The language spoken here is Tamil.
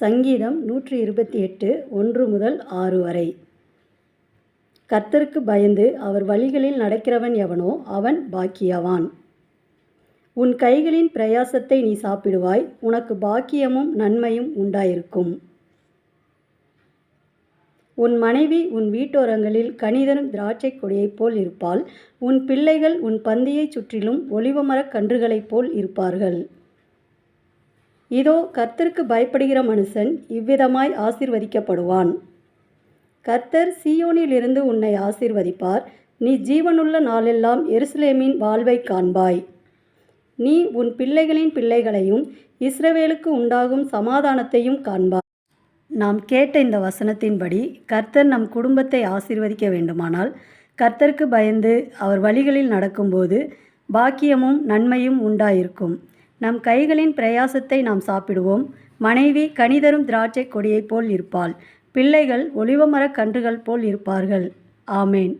சங்கீதம் நூற்றி இருபத்தி எட்டு ஒன்று முதல் ஆறு வரை. கர்த்தருக்கு பயந்து அவர் வழிகளில் நடக்கிறவன் எவனோ அவன் பாக்கியவான். உன் கைகளின் பிரயாசத்தை நீ சாப்பிடுவாய் உனக்கு பாக்கியமும் நன்மையும் உண்டாயிருக்கும். உன் மனைவி உன் வீட்டோரங்களில் கணிதரும் திராட்சை கொடியைப் போல் இருப்பாள் உன் பிள்ளைகள் உன் பந்தியைச் சுற்றிலும் ஒளிவமரக் கன்றுகளைப் போல் இருப்பார்கள். இதோ கர்த்தருக்கு பயப்படுகிற மனுஷன் இவ்விதமாய் ஆசிர்வதிக்கப்படுவான். கர்த்தர் சீயோனிலிருந்து உன்னை ஆசீர்வதிப்பார். நீ ஜீவனுள்ள நாளெல்லாம் எருசலேமின் வாழ்வைக் காண்பாய். நீ உன் பிள்ளைகளின் பிள்ளைகளையும் இஸ்ரவேலுக்கு உண்டாகும் சமாதானத்தையும் காண்பாய். நாம் கேட்ட இந்த வசனத்தின்படி கர்த்தர் நம் குடும்பத்தை ஆசிர்வதிக்க வேண்டுமானால் கர்த்தருக்கு பயந்து அவர் வழிகளில் நடக்கும்போது பாக்கியமும் நன்மையும் உண்டாயிருக்கும். நம் கைகளின் பிரயாசத்தை நாம் சாப்பிடுவோம். மனைவி கனிதரும் திராட்சை கொடியைப் போல் இருப்பாள். பிள்ளைகள் ஒளிவமரக் கன்றுகள் போல் இருப்பார்கள். ஆமேன்.